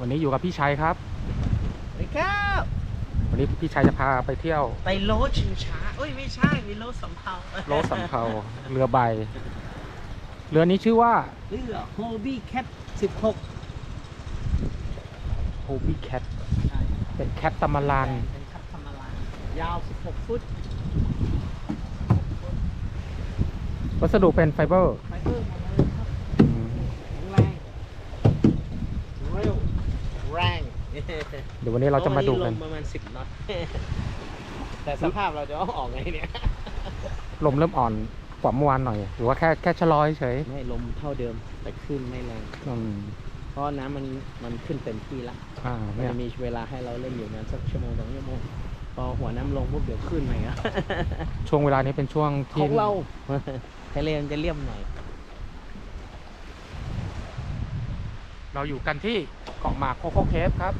วันนี้อยู่กับพี่ชัยครับสวัสดีครับ วันนี้พี่ชัยจะพาไปเที่ยว ไปโลดชิงช้าเอ้ยไม่ใช่มีโลดสำเภาโลสำเภาเรือใบ เรือนี้ชื่อว่าเรือโฮบี้แคท16โฮบี้แคทใช่เป็นแคทตามาลานเป็นคัตธรรมลานยาว 16 ฟุต วัสดุเป็นไฟเบอร์ไฟเบอร์หมดเลยครับ อืม แข็งแรงเร็วแรง เดี๋ยววันนี้เราจะมาดูกัน ลมประมาณ10น็อต แต่สภาพเราจะเอาออกไงเนี่ย ลมเริ่มอ่อนกว่าเมื่อวานหน่อย หรือว่าแค่แค่ชะลอยเฉยไม่ลมเท่าเดิม แต่ขึ้นไม่แรง อืมเพราะน้ำมันมันขึ้นเต็มที่ละอ่ามันเนี่ยจะมีเวลาให้เราเล่นอยู่ประมาณสักชั่วโมงสองชั่วโมง พอหัวน้ำลงปุ๊บเดี๋ยวขึ้นใหม่ครับช่วงเวลานี้เป็นช่วงขที่องเราทะเลมันจะเลี่ยมหน่อย เราอยู่กันที่เกาะหมากโคโค่เคฟครับ